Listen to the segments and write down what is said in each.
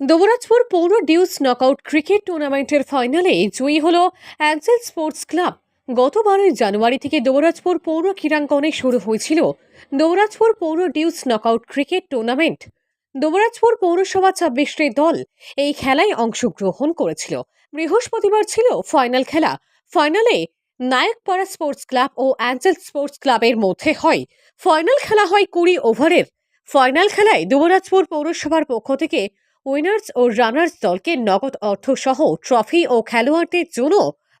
দুবরাজপুর পৌর deuce knockout cricket টুর্নামেন্টের ফাইনালে জয়ী হল অ্যাঞ্জেল স্পোর্টস ক্লাব। গত বারোই জানুয়ারি থেকে দুবরাজপুর পৌর ক্রীড়াঙ্গনে শুরু হয়েছিল দুবরাজপুর পৌর deuce knockout cricket tournament. Dubrajpur পৌরসভা ছাব্বিশটি দল এই খেলায় অংশগ্রহণ করেছিল। বৃহস্পতিবার ছিল ফাইনাল খেলা। ফাইনালে নায়কপাড়া স্পোর্টস ক্লাব ও অ্যাঞ্জেল স্পোর্টস ক্লাবের মধ্যে হয়। ফাইনাল খেলা হয় কুড়ি ওভারের। ফাইনাল খেলায় দুবরাজপুর পৌরসভার পক্ষ থেকে উইনার্স ও রানার্স দলকে নগদ অর্থ সহ ট্রফি ও খেলোয়াড়দের জন্য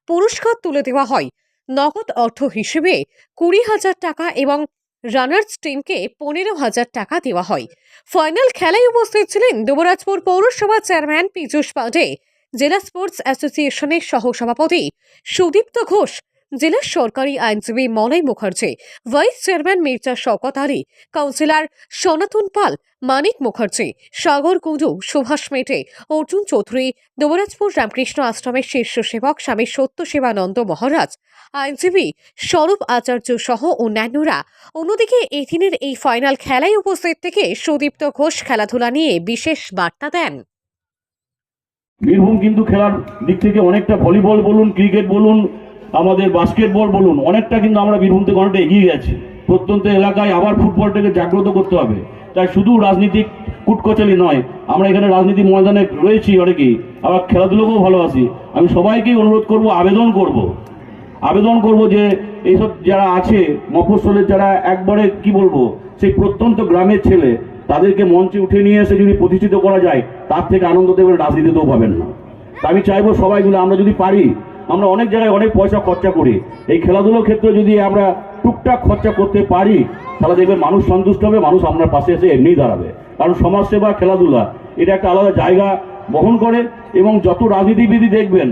পুরস্কার তুলে দেওয়া হয়। নগদ অর্থ হিসেবে কুড়ি হাজার টাকা এবং রানার্স টিমকে পনেরো হাজার টাকা দেওয়া হয়। ফাইনাল খেলায় উপস্থিত ছিলেন দুবরাজপুর পৌরসভা চেয়ারম্যান পীযূষ পাণ্ডে, জেলা স্পোর্টস অ্যাসোসিয়েশনের সহসভাপতি সুদীপ্ত ঘোষ জেলা সরকারি আইনজীবী Malay Mukherjee, vice chairman Mirza Shaukat Ali, councillor Sanatan Pal, Manik Mukherjee, সাগর কুণ্ডু সুভাষ মেটে, অর্জুন চৌধুরী, দুবরাজপুর রামকৃষ্ণ আশ্রমের শীর্ষ সেবক স্বামী সত্য সেবানন্দ মহারাজ, আইনজীবী স্বরূপ আচার্য সহ অন্যান্যরা। অন্যদিকে এই দিনের এই ফাইনাল খেলায় উপস্থিত থেকে সুদীপ্ত ঘোষ খেলাধুলা নিয়ে বিশেষ বার্তা দেন। বীরভূম কিন্তু খেলার দিক থেকে অনেকটা ভলিবল বলুন, ক্রিকেট বলুন আমাদের বাস্কেটবল বলুন, অনেকটা কিন্তু আমরা বীরভূম থেকে অনেকটা এগিয়ে গেছি। প্রত্যন্ত এলাকায় আবার ফুটবলটাকে জাগ্রত করতে হবে। তাই শুধু রাজনীতিক কুটকচালি নয়, আমরা এখানে রাজনীতি ময়দানে রয়েছি অনেকেই আবার খেলাধুলোকেও ভালোবাসি। আমি সবাইকেই অনুরোধ করব, আবেদন করব। আবেদন করব যে এইসব যারা আছে, মফস্বলের যারা একবারে, কি বলব, সেই প্রত্যন্ত গ্রামের ছেলে, তাদেরকে মঞ্চে উঠে নিয়ে এসে যদি প্রতিষ্ঠিত করা যায়, তার থেকে আনন্দ দেবেন, রাজনীতিতেও পাবেন না। আমি চাইব সবাই মিলে আমরা যদি পারি আমরা অনেক জায়গায় অনেক পয়সা খরচা করি। এই খেলাধুলোর ক্ষেত্রে যদি আমরা টুকটাক খরচা করতে পারি, তাহলে দেখবেন মানুষ সন্তুষ্ট হবে, মানুষ আপনার পাশে এসে এমনিই দাঁড়াবে। কারণ সমাজসেবা, খেলাধুলা, এটা একটা আলাদা জায়গা বহন করে এবং যত রাজনীতিবিদই দেখবেন,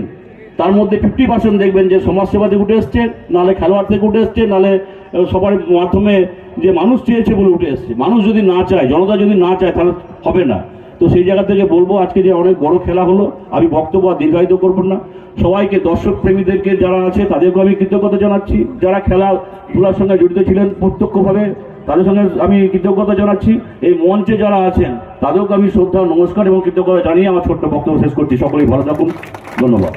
তার মধ্যে ফিফটি পার্সেন্ট দেখবেন যে সমাজসেবা থেকে উঠে এসছে, নাহলে খেলোয়াড় থেকে উঠে এসছে, নাহলে সবার মাধ্যমে যে মানুষ চেয়েছে বলে উঠে এসছে। মানুষ যদি না চায়, জনতা যদি না চায়, তাহলে হবে না। তো সেই জায়গা থেকে বলব আজকে যে অনেক বড় খেলা হলো, আমি বক্তব্য দীর্ঘায়িত করব না। সবাইকে, দর্শক প্রেমীদেরকে যারা আছে তাদেরকে আমি কৃতজ্ঞতা জানাচ্ছি। যারা খেলাধুলার সঙ্গে জড়িত ছিলেন প্রত্যক্ষভাবে, তাদের সঙ্গে আমি কৃতজ্ঞতা জানাচ্ছি। এই মঞ্চে যারা আছেন তাদেরকে আমি শ্রদ্ধা, নমস্কার এবং কৃতজ্ঞতা জানিয়ে আমার ছোট্ট বক্তব্য শেষ করছি। সকলেই ভালো থাকুন। ধন্যবাদ।